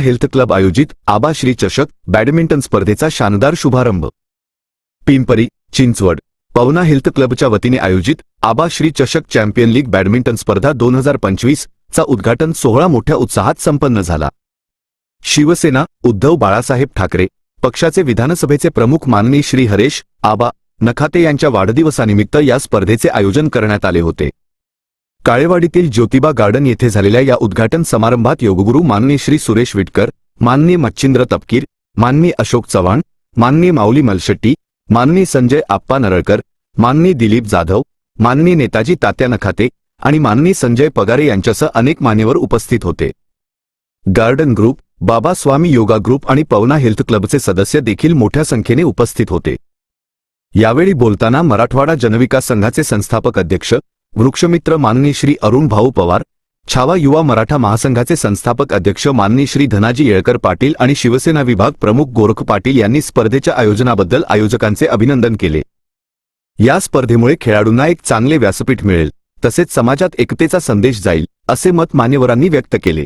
Health club आयोजित आबा श्री चषक badminton स्पर्धेचा शानदार शुभारंभ. पिंपरी चिंचवड पवना हेल्थ क्लबच्या वतीने आयोजित आबा श्री चषक चॅम्पियन लीग बॅडमिंटन स्पर्धा दोन हजार पंचवीस चा उद्घाटन सोहळा मोठ्या उत्साहात संपन्न झाला. शिवसेना उद्धव बाळासाहेब ठाकरे पक्षाचे विधानसभेचे प्रमुख माननीय श्री हरेश आबा नखाते यांच्या वाढदिवसानिमित्त या स्पर्धेचे आयोजन करण्यात आले होते. काळेवाडीतील ज्योतिबा गार्डन येथे झालेल्या या उद्घाटन समारंभात योगगुरू माननीय श्री सुरेश विटकर माननीय मच्छिंद्र तपकीर माननीय अशोक चव्हाण माननीय माऊली मलशेट्टी माननीय संजय आप्पा नरळकर माननीय दिलीप जाधव माननीय नेताजी तात्या नखाते आणि माननीय संजय पगारे यांच्यासह अनेक मान्यवर उपस्थित होते. गार्डन ग्रुप बाबा स्वामी योगा ग्रुप आणि पवना हेल्थ क्लबचे सदस्य देखील मोठ्या संख्येने उपस्थित होते. यावेळी बोलताना मराठवाडा जनविकास संघाचे संस्थापक अध्यक्ष वृक्षमित्र माननीय श्री अरुण भाऊ पवार छावा युवा मराठा महासंघाचे संस्थापक अध्यक्ष माननीय श्री धनाजी येळकर पाटील आणि शिवसेना विभाग प्रमुख गोरख पाटील यांनी स्पर्धेच्या आयोजनाबद्दल आयोजकांचे अभिनंदन केले. या स्पर्धेमुळे खेळाडूंना एक चांगले व्यासपीठ मिळेल तसेच समाजात एकतेचा संदेश जाईल असे मत मान्यवरांनी व्यक्त केले.